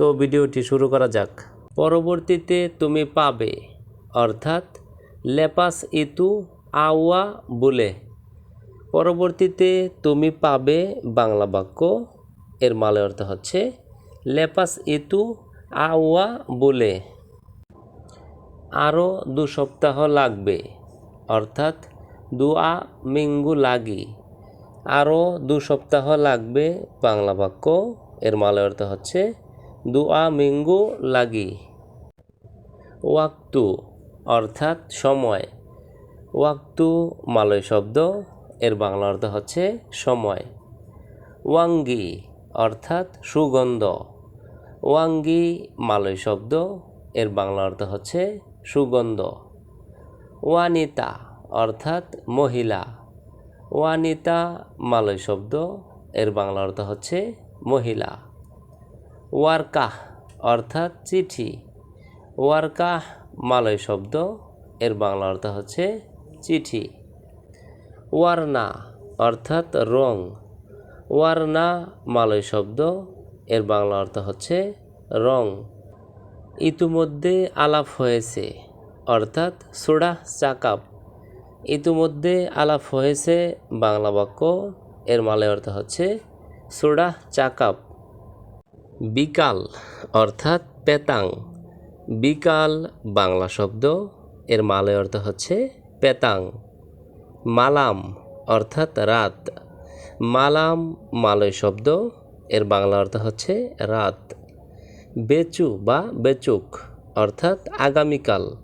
তো ভিডিওটি শুরু করা যাক। পরবর্তীতে তুমি পাবে, অর্থাৎ লেপাস ইতু আওয়া বলে। পরবর্তীতে তুমি পাবে বাংলা বাক্য, এর মালে অর্থ হচ্ছে লেপাস ইতু আওয়া বলে। আরও দু সপ্তাহ লাগবে, অর্থাৎ দুয়া মিঙ্গু লাগি। আরও দু সপ্তাহ লাগবে বাংলা বাক্য, এর মালে অর্থ হচ্ছে দুয়া মিঙ্গু লাগি। ওয়াক্তু, অর্থাৎ সময়। ওয়াক্তু মালয় শব্দ, এর বাংলা অর্থ হচ্ছে সময়। ওয়াঙ্গি, অর্থাৎ সুগন্ধ। ওয়াঙ্গি মালয় শব্দ, এর বাংলা অর্থ হচ্ছে সুগন্ধ। ওয়ানিতা, অর্থাৎ মহিলা। ওয়ানিতা মালয় শব্দ, এর বাংলা অর্থ হচ্ছে মহিলা। ওয়ারকাহ অর্থাৎ চিঠি। ওয়ারকাহ মালয় শব্দ, এর বাংলা অর্থ হচ্ছে চিঠি। ওয়ারনা অর্থাৎ রং। ওয়ারনা মালয় শব্দ, এর বাংলা অর্থ হচ্ছে রং। ইতিমধ্যে আলাপ হয়েছে, অর্থাৎ সোডা চাকাপ ইতিমধ্যে আলাপ হয়েছে বাংলা বাক্য, এর মালয় অর্থ হচ্ছে সোডা চাকাপ বিকাল অর্থাৎ পেতাং। বিকাল বাংলা শব্দ, এর মালয় অর্থ হচ্ছে পেতাং। মালাম অর্থাৎ রাত। মালাম মালয় শব্দ, এর বাংলা অর্থ হচ্ছে রাত। বেচু বা বেচুক অর্থাৎ আগামীকাল।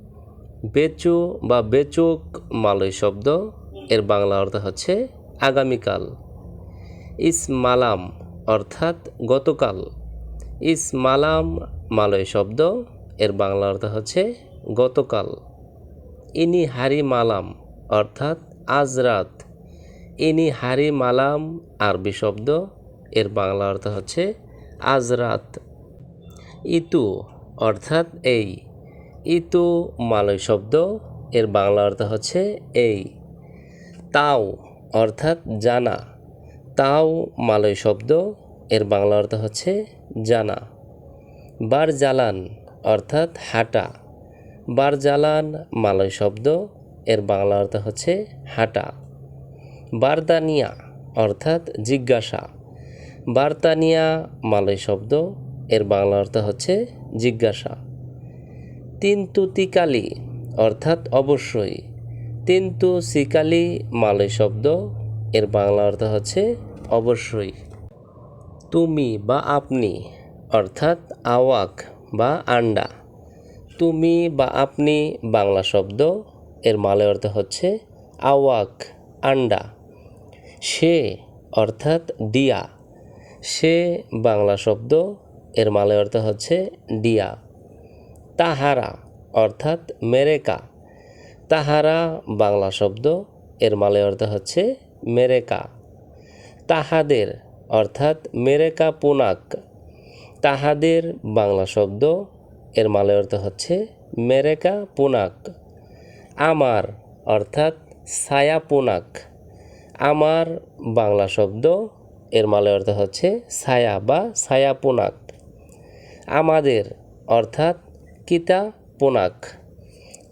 বেচু বা বেচুক মালয় শব্দ, এর বাংলা অর্থ হচ্ছে আগামীকাল। ইস মালাম অর্থাৎ গতকাল। ইস মালাম মালয় শব্দ। এর বাংলা অর্থ হচ্ছে গতকাল। ইনি হারি মালাম, অর্থাৎ আজ রাত। ইনি হারি মালাম আরবি শব্দ। এর বাংলা অর্থ হচ্ছে আজ রাত। ইতু, অর্থাৎ এই। ইতু, মালয় শব্দ। এর বাংলা অর্থ হচ্ছে এই। তাও, অর্থাৎ জানা। তাও, মালয় শব্দ। এর বাংলা অর্থ হচ্ছে জানা। বার জালান অর্থাৎ হাঁটা। বার জালান মালয় শব্দ, এর বাংলা অর্থ হচ্ছে হাঁটা। বারদানিয়া অর্থাৎ জিজ্ঞাসা। বার্তানিয়া মালয় শব্দ, এর বাংলা অর্থ হচ্ছে জিজ্ঞাসা। তিন্তু তিকালি অর্থাৎ অবশ্যই। তিন্তু সিকালি মালয় শব্দ, এর বাংলা অর্থ হচ্ছে অবশ্যই। তুমি বা আপনি, অর্থাৎ আওয়াক বা আন্ডা। তুমি বা আপনি, বাংলা শব্দ, এর মালে অর্থ হচ্ছে আওয়াক, আন্ডা। সে, অর্থাৎ ডিয়া সে, বাংলা শব্দ, এর মালে অর্থ হচ্ছে ডিয়া তাহারা, অর্থাৎ মেরেকা। তাহারা, বাংলা শব্দ, এর মালে অর্থ হচ্ছে মেরেকা। তাহাদের অর্থাৎ মেরেকা পুনাক, তাহাদের বাংলা শব্দ, এর মালয় অর্থ হচ্ছে মেরেকা পুনাক। আমার অর্থাৎ ছায়া পুনাক, আমার বাংলা শব্দ, এর মালয় অর্থ হচ্ছে ছায়া বা ছায়া পুনাক। আমাদের অর্থাৎ কিতা পোনাক,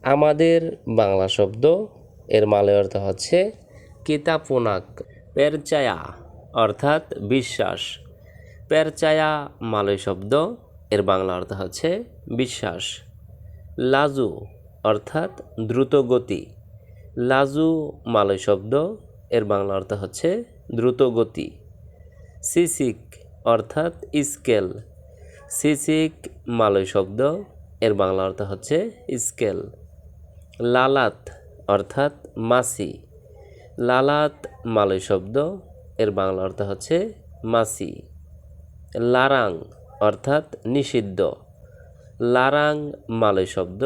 আমাদের বাংলা শব্দ, এর মালে অর্থ হচ্ছে কিতা পোনাক। পেরচায়া অর্থাৎ বিশ্বাস। পেরচায়া মালয় শব্দ, এর বাংলা অর্থ হচ্ছে বিশ্বাস। লাজু অর্থাৎ দ্রুত গতি। লাজু মালয় শব্দ, এর বাংলা অর্থ হচ্ছে দ্রুত গতি। সিসিক অর্থাৎ স্কেল। সিসিক মালয় শব্দ, এর বাংলা অর্থ হচ্ছে স্কেল। লালাত অর্থাৎ মাসি। লালাত মালয় শব্দ এর বাংলা অর্থ হচ্ছে মাসি। লারাং অর্থাৎ নিষিদ্ধ। লারাং মালয় শব্দ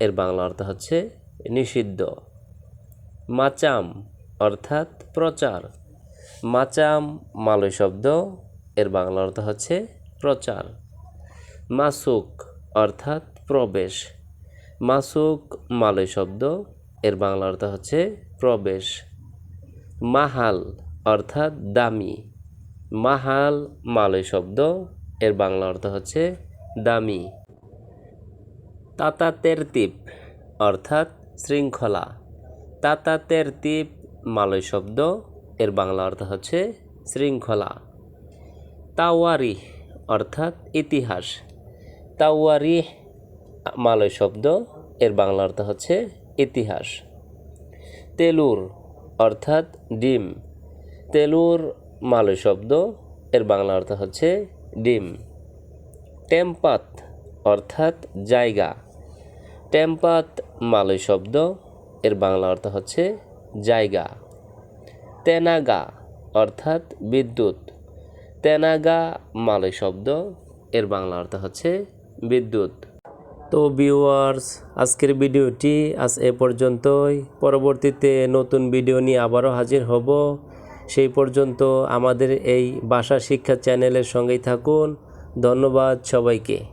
এর বাংলা অর্থ হচ্ছে নিষিদ্ধ। মাচাম অর্থাৎ প্রচার। মাচাম মালয় শব্দ এর বাংলা অর্থ হচ্ছে প্রচার। মাসুক অর্থাৎ প্রবেশ। মাসুক মালয় শব্দ এর বাংলা অর্থ হচ্ছে প্রবেশ। মাহাল অর্থাৎ দামি। মাহাল মালয় শব্দ। এর বাংলা অর্থ হচ্ছে দামি। তাতা তেরতিপ অর্থাৎ শৃঙ্খলা। তাতা তেরতিপ মালয় শব্দ। এর বাংলা অর্থ হচ্ছে শৃঙ্খলা। তাওয়ারি অর্থাৎ ইতিহাস। তাওয়ারি মালয় শব্দ। এর বাংলা অর্থ হচ্ছে ইতিহাস। তেলুর অর্থাৎ ডিম। তেলুর মালয় শব্দ, এর বাংলা অর্থ হচ্ছে ডিম। টেম্পাত অর্থাৎ জায়গা। টেম্পাত মালয় শব্দ, এর বাংলা অর্থ হচ্ছে জায়গা। তেনাগা অর্থাৎ বিদ্যুৎ। তেনাগা মালয় শব্দ, এর বাংলা অর্থ হচ্ছে বিদ্যুৎ। তো ভিউয়ার্স, আজকের ভিডিওটি আজ এ পর্যন্তই। পরবর্তীতে নতুন ভিডিও নিয়ে আবারও হাজির হব। সেই পর্যন্ত আমাদের এই ভাষা শিক্ষা চ্যানেলের সঙ্গেই থাকুন। ধন্যবাদ সবাইকে।